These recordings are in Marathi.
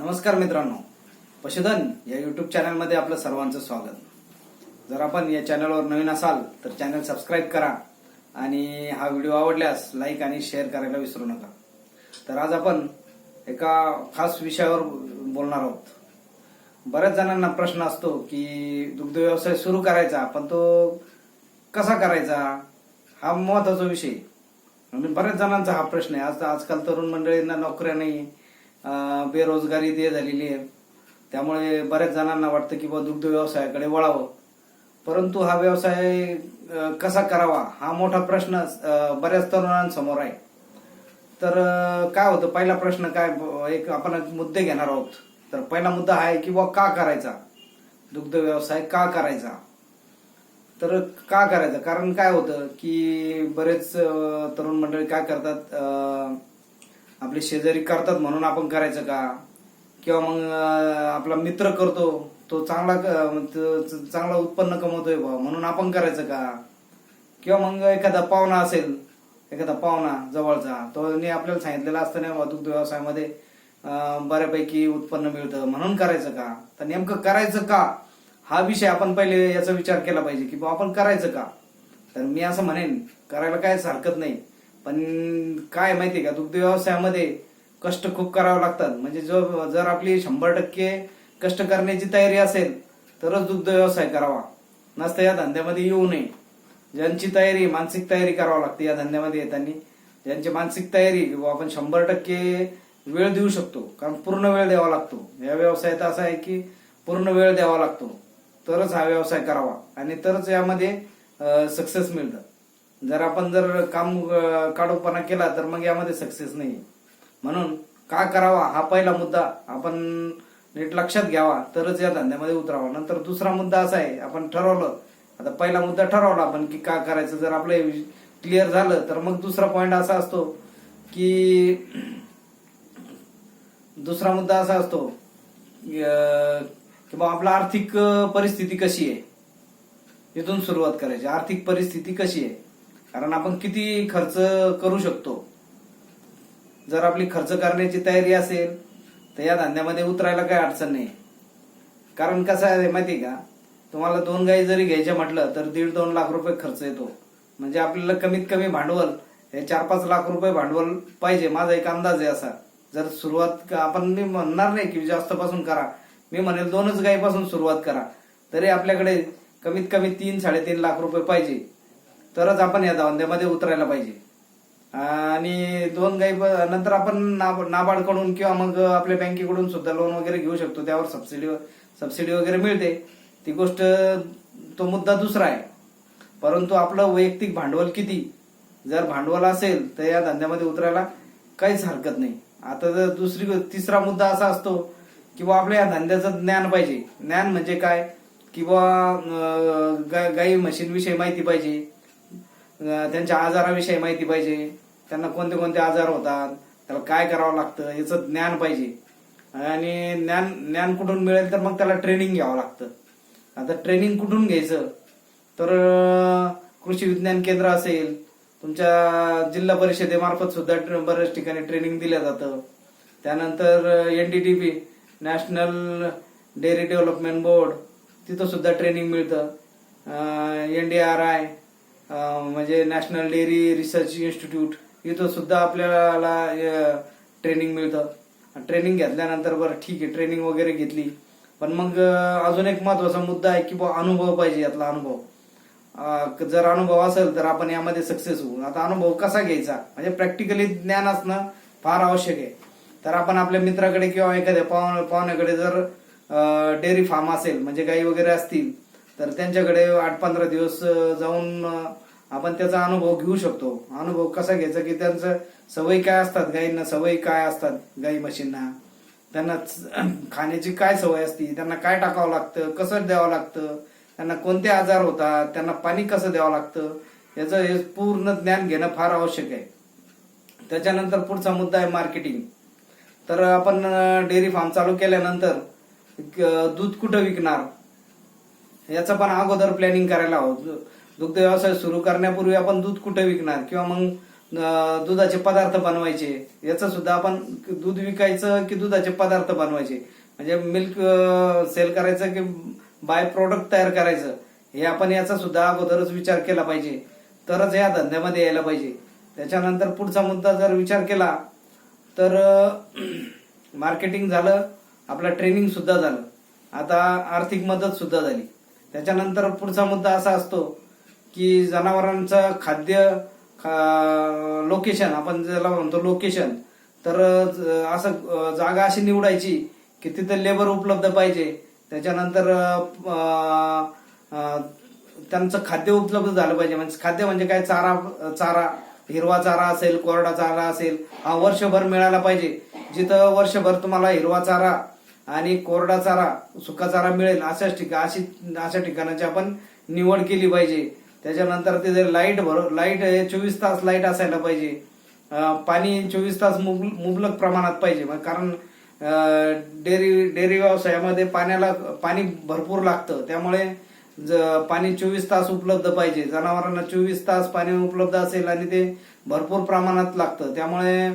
नमस्कार मित्रांनो. पशुधन या युट्यूब चॅनलमध्ये आपलं सर्वांचं स्वागत. जर आपण या चॅनलवर नवीन असाल तर चॅनल सबस्क्राईब करा आणि हा व्हिडिओ आवडल्यास लाईक आणि शेअर करायला विसरू नका. तर आज आपण एका खास विषयावर बोलणार आहोत. बऱ्याच जणांना प्रश्न असतो की दुग्ध व्यवसाय सुरू करायचा पण तो कसा करायचा? हा महत्त्वाचा विषय. म्हणजे बऱ्याच जणांचा हा प्रश्न आहे. आज आजकाल तरुण मंडळींना नोकऱ्या नाही बेरोजगारी ते झालेली आहे. त्यामुळे बऱ्याच जणांना वाटतं की बा दुग्ध व्यवसायाकडे वळावं. परंतु हा व्यवसाय कसा करावा हा मोठा प्रश्न बऱ्याच तरुणांसमोर आहे. तर काय होतं पहिला प्रश्न काय एक आपण एक मुद्दे घेणार आहोत. तर पहिला मुद्दा हा आहे की बा का करायचा? दुग्ध व्यवसाय का करायचा? तर का करायचं? कारण काय होतं की बरेच तरुण मंडळी काय करतात आपले शेजारी करतात म्हणून आपण करायचं का? किंवा मग आपला मित्र करतो तो चांगला क- चांगला उत्पन्न कमवतोय भाऊ म्हणून आपण करायचं का? किंवा मग एखादा पाहुणा असेल एखादा पाहुणा जवळचा तो आपल्याला सांगितलेला असतं नाही बा व्यवसायामध्ये बऱ्यापैकी उत्पन्न मिळतं म्हणून करायचं का? तर नेमकं करायचं का? हा विषय आपण पहिले याचा विचार केला पाहिजे की आपण करायचं का? तर मी असं म्हणेन करायला काहीच हरकत नाही. पण काय माहितीये का दुग्ध व्यवसायामध्ये कष्ट खूप करावं लागतात. म्हणजे जो जर आपली शंभर टक्के कष्ट करण्याची तयारी असेल तरच दुग्ध व्यवसाय करावा. नसतं या धंद्यामध्ये येऊ नये. ज्यांची तयारी मानसिक तयारी करावी लागते या धंद्यामध्ये येताना. ज्यांची मानसिक तयारी की आपण शंभर टक्के वेळ देऊ शकतो कारण पूर्ण वेळ द्यावा लागतो. या व्यवसायात असा आहे की पूर्ण वेळ द्यावा लागतो. तरच हा व्यवसाय करावा. आणि तरच यामध्ये सक्सेस मिळतात जर आपण जर काम काढोपणा काढूपणा केला तर मग यामध्ये सक्सेस नाही म्हणून का करावा हा पहिला मुद्दा आपण नीट लक्षात घ्यावा तरच या धंद्यामध्ये उतरावा. नंतर दुसरा मुद्दा असा आहे आपण ठरवलं आता पहिला मुद्दा ठरवला आपण की का करायचं जर आपलं क्लिअर झालं तर मग दुसरा पॉइंट असा असतो की दुसरा मुद्दा असा असतो की बा आपला आर्थिक परिस्थिती कशी आहे? इथून सुरुवात करायची. आर्थिक परिस्थिती कशी आहे? कारण आपण किती खर्च करू शकतो? जर आपली खर्च करण्याची तयारी असेल तर या धंद्यामध्ये उतरायला काही अडचण नाही. कारण कसं आहे माहिती का? तुम्हाला दोन गाई जरी घ्यायच्या म्हटलं तर दीड दोन लाख रुपये खर्च येतो. म्हणजे आपल्याला कमीत कमी भांडवल हे चार पाच लाख रुपये भांडवल पाहिजे. माझा एक अंदाज आहे असा. जर सुरुवात आपण मी म्हणणार नाही की जास्त पासून करा. मी म्हणेल दोनच गाईपासून सुरुवात करा. तरी आपल्याकडे कमीत कमी तीन साडेतीन लाख रुपये पाहिजे. तरच आपण या धंद्यामध्ये उतरायला पाहिजे. आणि दोन गाई नंतर आपण नाबार्डकडून किंवा मग आपल्या बँकेकडून सुद्धा लोन वगैरे घेऊ शकतो. त्यावर सबसिडी सबसिडी वगैरे मिळते. ती गोष्ट तो मुद्दा दुसरा आहे. परंतु आपलं वैयक्तिक भांडवल किती? जर भांडवल असेल तर या धंद्यामध्ये उतरायला काहीच हरकत नाही. आता जर दुसरी तिसरा मुद्दा असा असतो की बा आपल्या या धंद्याचं ज्ञान पाहिजे. ज्ञान म्हणजे काय? किंवा गाई म्हशींविषयी माहिती पाहिजे. त्यांच्या आजाराविषयी माहिती पाहिजे. त्यांना कोणते कोणते आजार होतात त्याला काय करावं लागतं याचं ज्ञान पाहिजे. आणि ज्ञान ज्ञान कुठून मिळेल तर मग त्याला ट्रेनिंग घ्यावं लागतं. आता ट्रेनिंग कुठून घ्यायचं? तर कृषी विज्ञान केंद्र असेल तुमच्या जिल्हा परिषदेमार्फत सुद्धा बऱ्याच ठिकाणी ट्रेनिंग दिलं जातं. त्यानंतर NDTP national dairy development board तिथं सुद्धा ट्रेनिंग मिळतं. एन डी आर आय म्हणजे नॅशनल डेअरी रिसर्च इन्स्टिट्यूट इथं सुद्धा आपल्याला ट्रेनिंग मिळतं. ट्रेनिंग घेतल्यानंतर बरं ठीक आहे ट्रेनिंग वगैरे घेतली. पण मग अजून एक महत्त्वाचा मुद्दा आहे की बुवा अनुभव पाहिजे यातला अनुभव. जर अनुभव असेल तर आपण यामध्ये सक्सेस होऊ. आता अनुभव कसा घ्यायचा? म्हणजे प्रॅक्टिकली ज्ञान असणं फार आवश्यक आहे. तर आपण आपल्या मित्राकडे किंवा एखाद्या पाहुण्याकडे जर डेअरी फार्म असेल म्हणजे गाई वगैरे असतील तर त्यांच्याकडे आठ पंधरा दिवस जाऊन आपण त्याचा अनुभव घेऊ शकतो. अनुभव कसा घ्यायचा की त्यांचं सवयी काय असतात गायींना? सवयी काय असतात गाई म्हशींना? त्यांना खाण्याची काय सवय असते? त्यांना काय टाकावं लागतं? कसं द्यावं लागतं? त्यांना कोणते आजार होतात? त्यांना पाणी कसं द्यावं लागतं? याचं हे पूर्ण ज्ञान घेणं फार आवश्यक आहे. त्याच्यानंतर पुढचा मुद्दा आहे मार्केटिंग. तर आपण डेअरी फार्म चालू केल्यानंतर दूध कुठं विकणार? याचं पण अगोदर प्लॅनिंग करायला हवं. दु- दुग्ध व्यवसाय सुरू करण्यापूर्वी आपण दूध कुठे विकणार? किंवा मग दुधाचे पदार्थ बनवायचे. याचं सुद्धा आपण दूध विकायचं की दुधाचे पदार्थ बनवायचे? म्हणजे मिल्क सेल करायचं की बाय प्रोडक्ट तयार करायचं? हे आपण याचा सुद्धा अगोदरच विचार केला पाहिजे. तरच या धंद्यामध्ये यायला पाहिजे. त्याच्यानंतर पुढचा मुद्दा जर विचार केला तर मार्केटिंग झालं आपलं ट्रेनिंग सुद्धा झालं. आता आर्थिक मदत सुद्धा झाली. त्याच्यानंतर पुढचा मुद्दा असा असतो की जनावरांचं खाद्य लोकेशन आपण ज्याला म्हणतो लोकेशन तर असं जागा अशी निवडायची की तिथे लेबर उपलब्ध पाहिजे. त्याच्यानंतर त्यांचं खाद्य उपलब्ध झालं पाहिजे. म्हणजे खाद्य म्हणजे काय? चारा चारा हिरवा चारा असेल कोरडा चारा असेल हा वर्षभर मिळाला पाहिजे. जिथं वर्षभर तुम्हाला हिरवा चारा आणि कोरडा चारा सुका चारा मिळेल अशाच ठिकाण अशी अशा ठिकाणाची आपण निवड केली पाहिजे. त्याच्यानंतर तिथे लाइट भर लाइट चोवीस तास लाइट असायला पाहिजे. पाणी चोवीस तास मुब- मुबलक प्रमाणात पाहिजे. कारण डेअरी डेअरी व्यवसायामध्ये पाण्याला पाणी भरपूर लागतं. त्यामुळे ज- पाणी चोवीस तास उपलब्ध पाहिजे. जनावरांना चोवीस तास पाणी उपलब्ध असेल आणि ते भरपूर प्रमाणात लागतं. त्यामुळे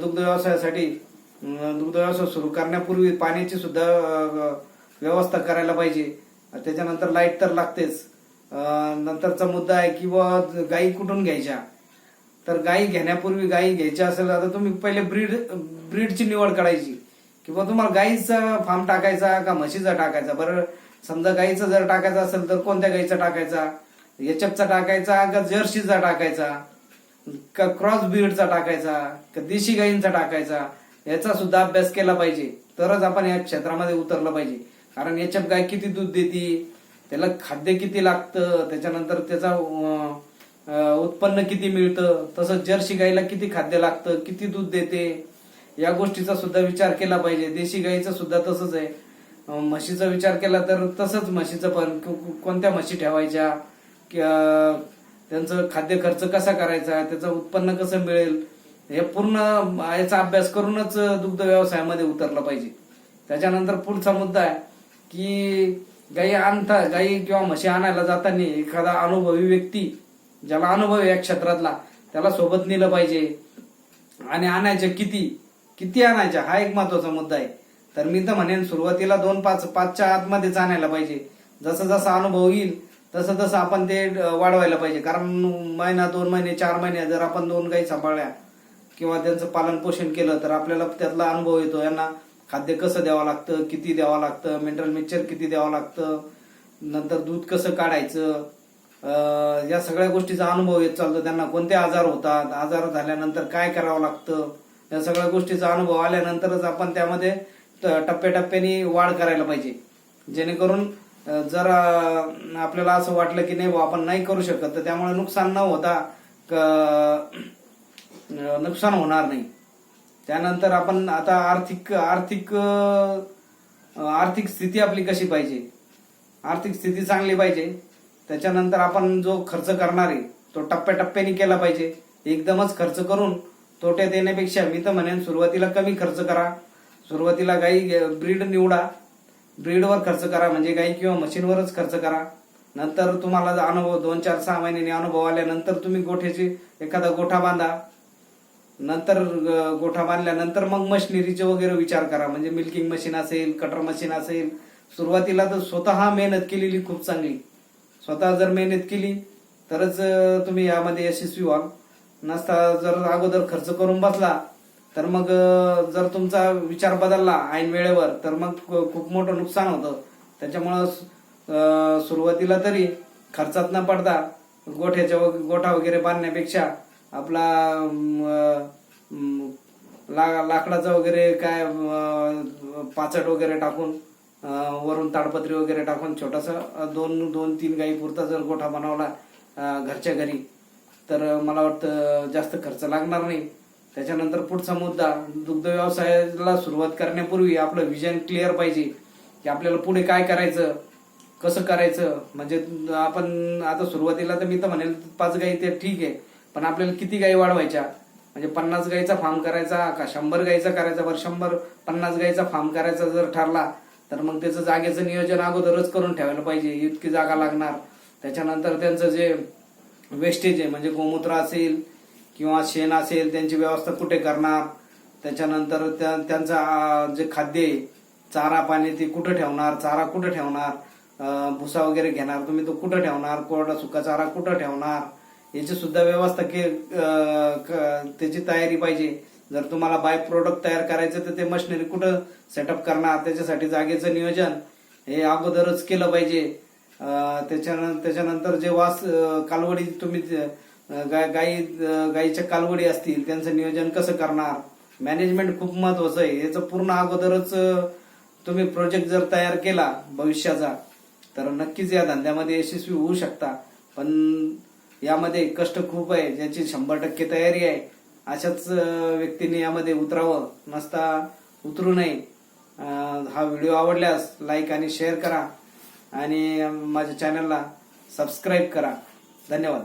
दुग्ध व्यवसायासाठी दुग्ध व्यवसाय सुरू करण्यापूर्वी पाण्याची सुद्धा व्यवस्था करायला पाहिजे. त्याच्यानंतर लाइट तर लागतेच. नंतरचा मुद्दा आहे की बुवा गायी कुठून घ्यायच्या? तर गायी घेण्यापूर्वी गायी घ्यायच्या असेल आता तुम्ही पहिले ब्रीड ब्रीडची निवड करायची. किंवा तुम्हाला गाईचा फार्म टाकायचा का म्हशीचा टाकायचा? बरं समजा गाईचा जर टाकायचा असेल तर कोणत्या गाईचा टाकायचा? एचएफचा टाकायचा का जर्सीचा टाकायचा? का क्रॉस ब्रीडचा टाकायचा? का देशी गाईंचा टाकायचा? याचा सुद्धा अभ्यास केला पाहिजे. तरच आपण या क्षेत्रामध्ये उतरलं पाहिजे. कारण याच्यात गाय किती दूध देते? त्याला खाद्य किती लागतं? त्याच्यानंतर त्याचा उत्पन्न किती मिळतं? तसंच जर्सी गाईला किती खाद्य लागतं? किती दूध देते? या गोष्टीचा सुद्धा विचार केला पाहिजे. देशी गायीचा सुद्धा तसंच आहे. म्हशीचा विचार केला तर तसंच म्हशीचं पण. कोणत्या म्हशी ठेवायच्या? त्यांचं खाद्य खर्च कसा करायचा? त्याचं उत्पन्न कसं मिळेल? हे पूर्ण याचा अभ्यास करूनच दुग्ध व्यवसायामध्ये उतरलं पाहिजे. त्याच्यानंतर पुढचा मुद्दा आहे की गाई आणता गाई किंवा म्हशी आणायला जाताना एखादा अनुभवी व्यक्ती ज्याला अनुभव या क्षेत्रातला त्याला सोबत नेलं पाहिजे. आणि आणायचे किती किती आणायच्या हा एक महत्त्वाचा मुद्दा आहे. तर मी तर म्हणेन सुरुवातीला दोन पाच पाचच्या आतमध्येच आणायला पाहिजे. जसं जसा अनुभव येईल तसं तसं आपण ते वाढवायला पाहिजे. कारण महिना दोन महिने चार महिने जर आपण दोन गाई सांभाळल्या किंवा त्यांचं पालन पोषण केलं तर आपल्याला त्यातला अनुभव येतो. यांना खाद्य कसं द्यावं लागतं किती द्यावं लागतं मिनरल मिक्सचर किती द्यावं लागतं नंतर दूध कसं काढायचं या सगळ्या गोष्टीचा अनुभव येत चालतो. त्यांना कोणते आजार होतात आजार झाल्यानंतर काय करावं लागतं या सगळ्या गोष्टीचा अनुभव आल्यानंतरच आपण त्यामध्ये ट- टप्प्याटप्प्याने वाढ करायला पाहिजे. जेणेकरून जर आपल्याला असं वाटलं की नाही आपण नाही करू शकत तर त्यामुळे नुकसान न होता क- नुकसान होणार नाही. त्यानंतर आपण आता आर्थिक आर्थिक आर्थिक स्थिती आपली कशी पाहिजे? आर्थिक स्थिती चांगली पाहिजे. त्याच्यानंतर आपण जो खर्च करणार आहे तो टप्प्याटप्प्याने केला पाहिजे. एकदमच खर्च करून तोट्यात येण्यापेक्षा मी तर म्हणेन सुरुवातीला कमी खर्च करा. सुरुवातीला गाई ब्रीड निवडा. ब्रीडवर खर्च करा म्हणजे गाई किंवा मशीनवरच खर्च करा. नंतर तुम्हाला अनुभव दोन चार सहा महिन्यांनी अनुभव आल्यानंतर तुम्ही गोठ्याची एखादा गोठा बांधा. नंतर गोठा बांधल्यानंतर मग मशिनरीचे वगैरे विचार करा. म्हणजे मिल्किंग मशीन असेल कटर मशीन असेल. सुरुवातीला तर स्वतः मेहनत केलेली खूप चांगली. स्वतः जर मेहनत केली तरच तुम्ही यामध्ये यशस्वी व्हाल. नसता जर अगोदर खर्च करून बसला तर मग जर तुमचा विचार बदलला ऐन वेळेवर तर मग खूप मोठं नुकसान होतं. त्याच्यामुळं सुरुवातीला तरी खर्चात न पडता गोठ्याच्या गोठा वगैरे बांधण्यापेक्षा आपला ला- लाकडाचा वगैरे काय पाचट वगैरे टाकून वरून ताडपत्री वगैरे टाकून छोटासा दोन दोन तीन गाई पुरता जर गोठा बनवला घरच्या घरी तर मला वाटतं जास्त खर्च लागणार नाही. त्याच्यानंतर पुढचा मुद्दा दुग्ध व्यवसायाला सुरुवात करण्यापूर्वी आपलं विजन क्लिअर पाहिजे की आपल्याला पुढे काय करायचं कसं करायचं म्हणजे आपण आता सुरुवातीला तर मी तर म्हणेल पाच गाई ते ठीक आहे पण आपल्याला किती गाई वाढवायच्या? म्हणजे पन्नास गाईचा फार्म करायचा का शंभर गाईचा करायचा? बरं शंभर पन्नास गाईचा फार्म करायचा जर ठरला तर मग त्याचं जागेचं नियोजन अगोदरच करून ठेवायला पाहिजे. इतकी जागा लागणार. त्याच्यानंतर त्यांचं जे वेस्टेज आहे म्हणजे गोमूत्र असेल किंवा शेण असेल त्यांची व्यवस्था कुठे करणार? त्याच्यानंतर त्या- त्यांचं जे खाद्य आहे चारा पाणी ते कुठं ठेवणार? चारा कुठं ठेवणार? भुसा वगैरे घेणार तुम्ही तो कुठं ठेवणार? कोरडा सुका चारा कुठं ठेवणार? याची सुद्धा व्यवस्था के क- त्याची तयारी पाहिजे. जर तुम्हाला बाय प्रोडक्ट तयार करायचं तर ते मशिनरी कुठं सेटअप करणार? त्याच्यासाठी जागेचं नियोजन हे अगोदरच केलं पाहिजे. अं, त्याच्यानंतर जे वास कालवडी तुम्ही गाय गाई गाईच्या कालवडी असतील त्यांचं नियोजन कसं करणार? मॅनेजमेंट खूप महत्वाचं आहे. याचं पूर्ण अगोदरच तुम्ही प्रोजेक्ट जर तयार केला भविष्याचा तर नक्कीच या धंद्यामध्ये यशस्वी होऊ शकता. पण यामध्ये कष्ट खूप आहे ज्याची शंभर टक्के तयारी आहे. अशाच व्यक्तीने यामध्ये उतरावं नसता उतरू नये. हा व्हिडिओ आवडल्यास लाईक आणि शेअर करा. आणि माझ्या चॅनलला सबस्क्राईब करा. धन्यवाद.